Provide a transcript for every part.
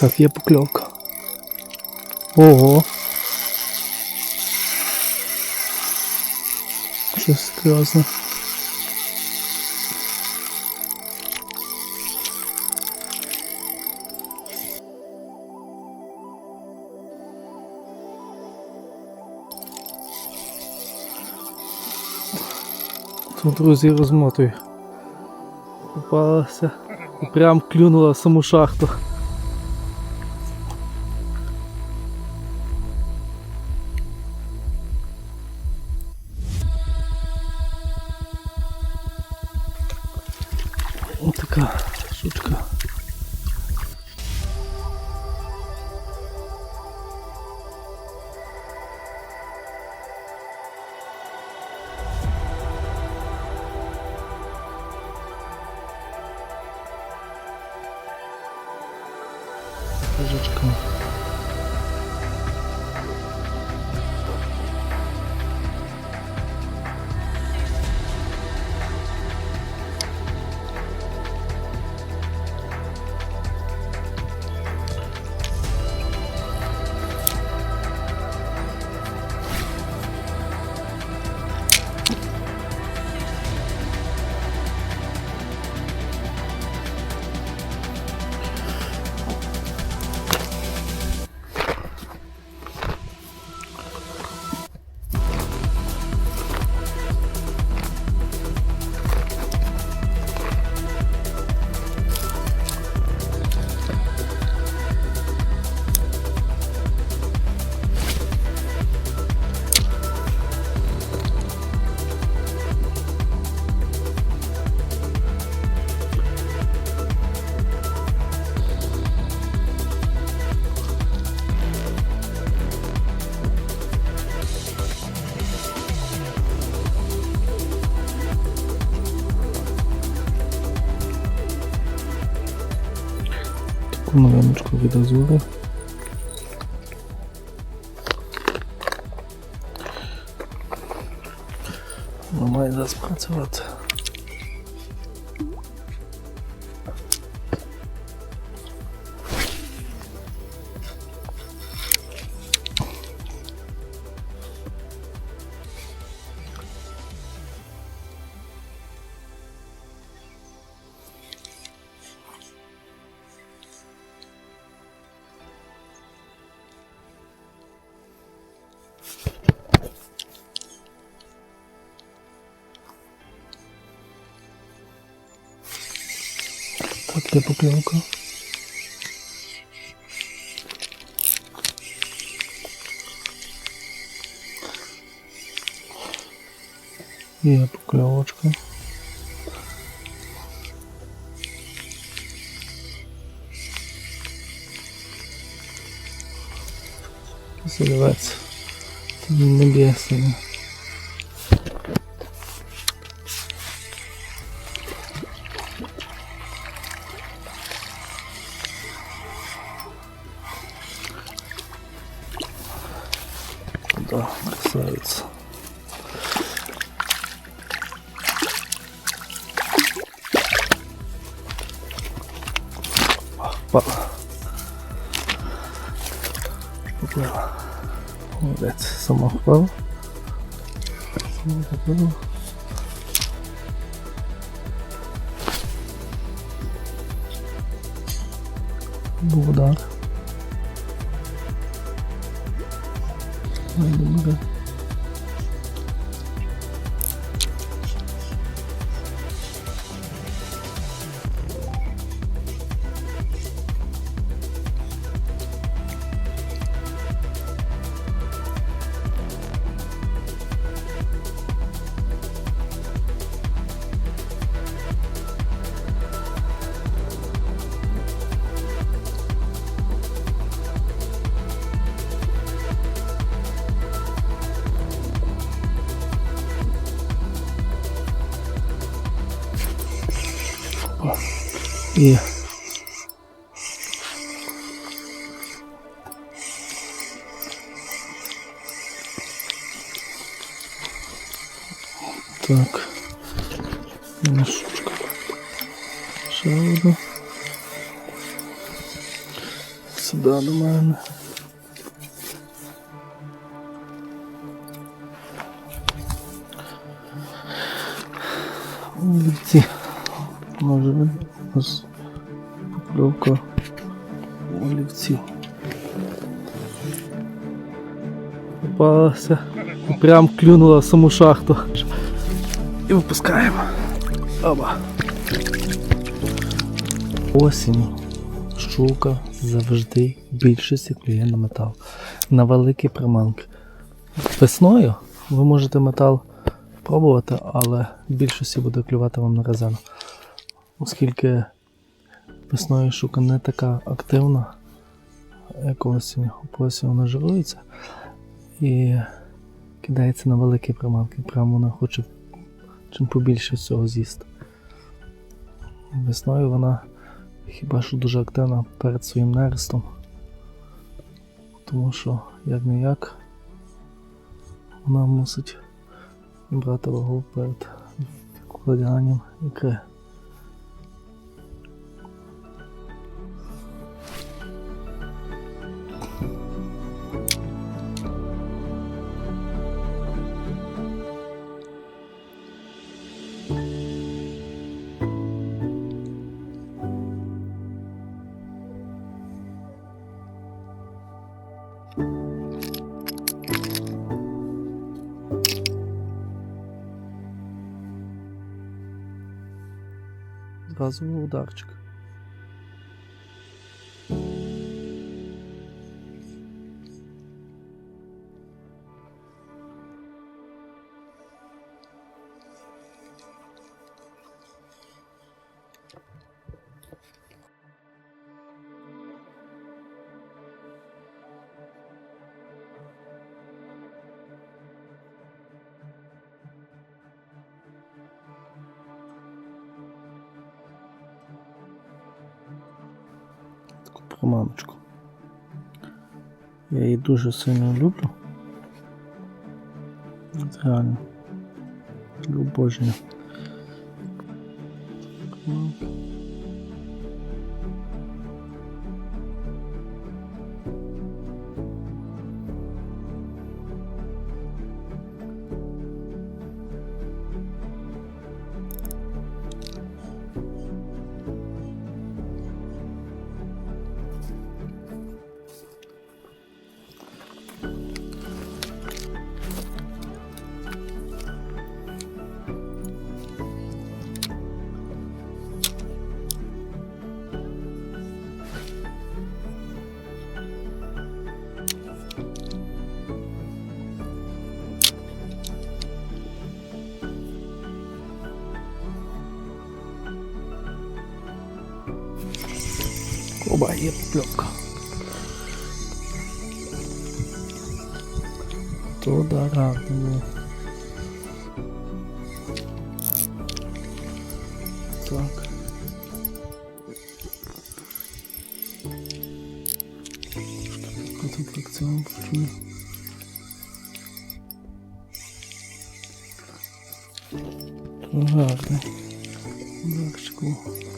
Так, є покльовка. Ого. Щось серйозне. Тут, друзі, розмотую. Попалася прям клюнула саму шахту. troszeczkę. Таку новиночку від Азури. Вона має. Так, є покльовка. Є покльовочка. Заливається. Па. Поплила. Молодець, сама впала. Сама поплила. Був удар. Є. Так. Одна штучка. Ще одна. сюди до. Може він ось покльовка олівців. Попалася прям клюнула саму шахту. І випускаємо. Оба. Осінь. Щука завжди більшості клює на метал. На великі приманки. Весною ви можете метал пробувати, але більшості буде клювати вам на резину. Оскільки весною щука не така активна, як осінь. Осінь вона жирується і кидається на великі приманки. Прямо вона хоче чим побільше цього з'їсти. Весною вона хіба що дуже активна перед своїм нерестом. Тому що, як не як, вона мусить брати вагу перед вкладанням ікри. Зразу ударчик. Таку мамочку. Я її дуже сильно люблю. Реально. Обожнюю. Приманки. Оба, є покльовка. То да, гарно. Так. Потім фракціон почую. То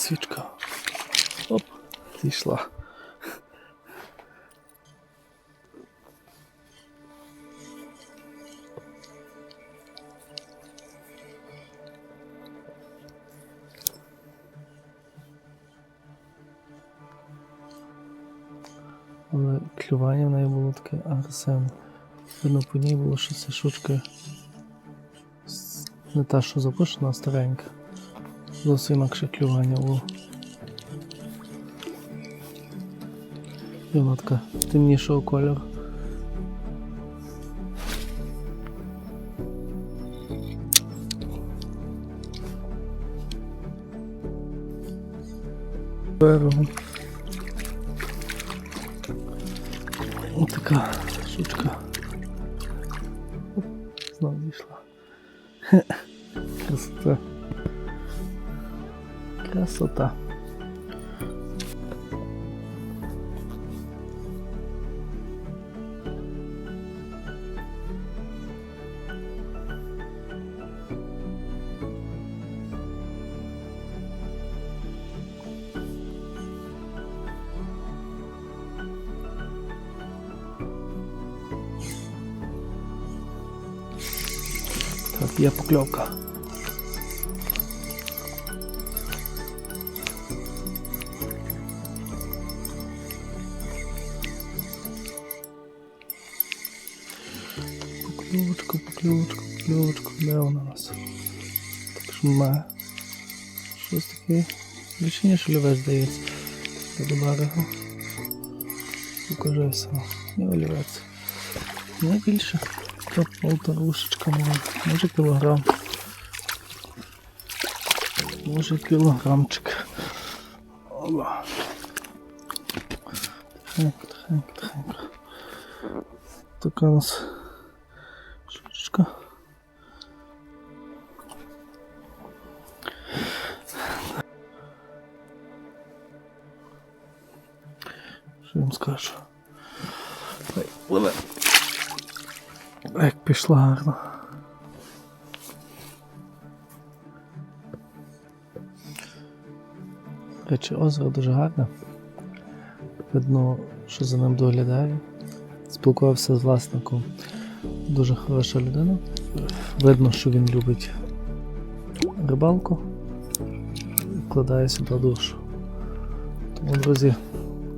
свічка. Оп, зійшла. Але клювання в неї було таке агресивне. Видно по ній було, що ця шучка не та, що запущена, а старенька. Зовсім інакше клювання було. І вона така темнішого кольору. Берегом. Ось така штучка. Знову дійшла. Хе, pra soltar. Tapia Pukloka. Покльовочка, покльовочка, покльовочка, де вона у нас? Так жме. Щось таке. Більше ніж олівець здається. До берега. Покажи все. І олівець. Не більше. То полторушечка може. Може кілограм. Може кілограмчик. Оба. Тихенько, тихенько, тихенько. Така у нас пішла гарно. Речі, озеро дуже гарне. Видно, що за ним доглядає. Спілкувався з власником. Дуже хороша людина. Видно, що він любить рибалку вкладає сюди душу. Тому, друзі,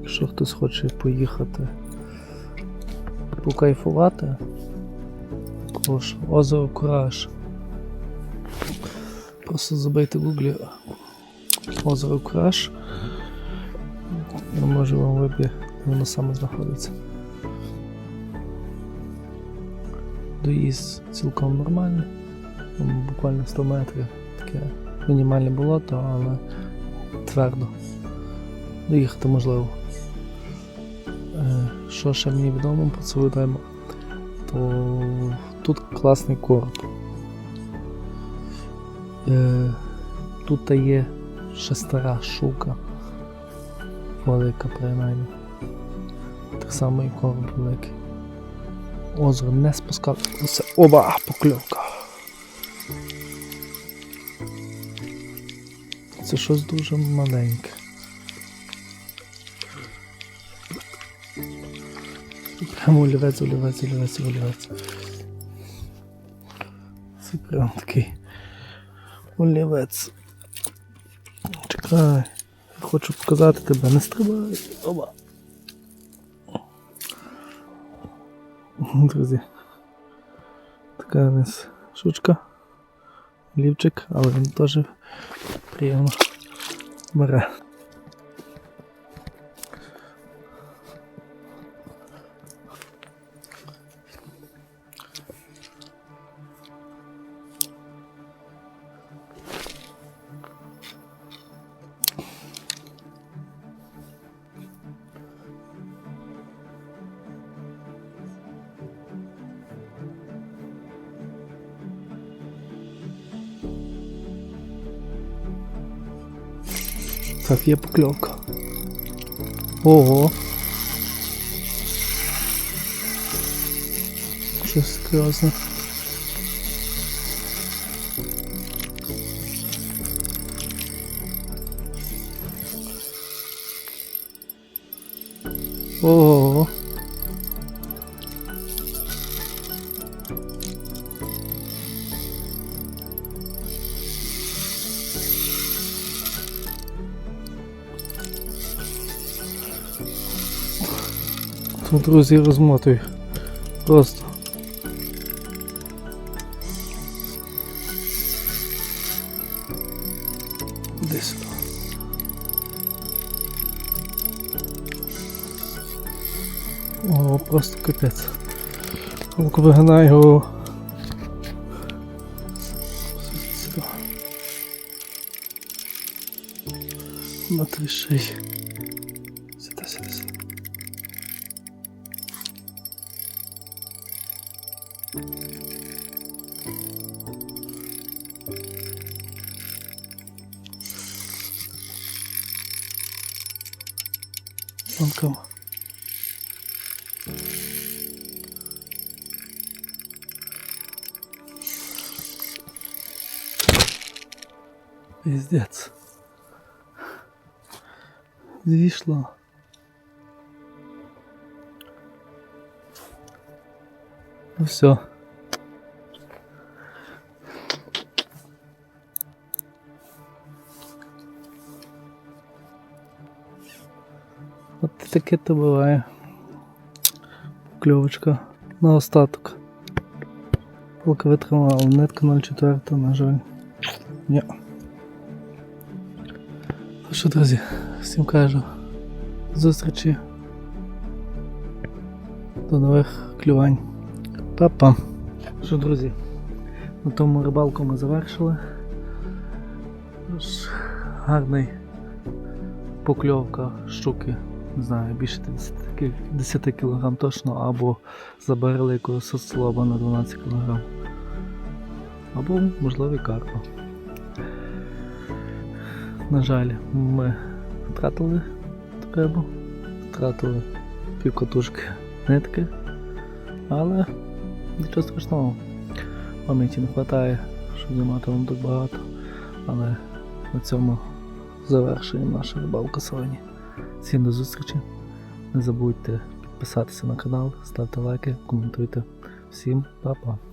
якщо хтось хоче поїхати покайфувати, прошу, озеро Кураж. Просто забийте в гуглі озеро Кураж. Я можу вам де воно саме знаходиться. Доїзд цілком нормальний, там буквально 100 метрів, таке мінімальне болото, але твердо. Доїхати можливо. Е, Що ще мені відомо про цю тему, то тут класний короб. Е, Тут є ще стара шука. Велика принаймні. Так само і короб великий. Озеро не спускався. Оба! Покльовка. Це щось дуже маленьке. Прямо олівець, олівець, олівець, олівець. Прям такий олівець. Чекай. Хочу показати тебе, не стрибай. Оба. Друзі. Така у нас шучка. Лівчик, але він теж приємно бере. Так, є покльовка. Ого. Щось серйозне. Друзі, розмотую. Просто. Сюди. О, просто капець. Руку вигинаю його. Сюди. На Пиздец. Зійшло. Ну все. Вот таке то бывает. Клевочка. на остаток. Полка витримала, нитка 0,4, на жаль. Ні. Що, друзі, всім кажу. Зустрічі. До нових клювань. Па-па. Що, друзі, на тому рибалку ми завершили. Тож, Гарний покльовка щуки, не знаю, більше 10, 10 кг точно, або забарили якогось слова на 12 кг. Або, можливо, карпа. На жаль, ми втратили рибу, втратили півкатушки нитки, але нічого страшного. Пам'яті не вистачає, щоб знімати вам так багато. Але на цьому завершуємо нашу рибалку сьогодні. Всім до зустрічі. Не забудьте підписатися на канал, ставте лайки, коментуйте. Всім па-па.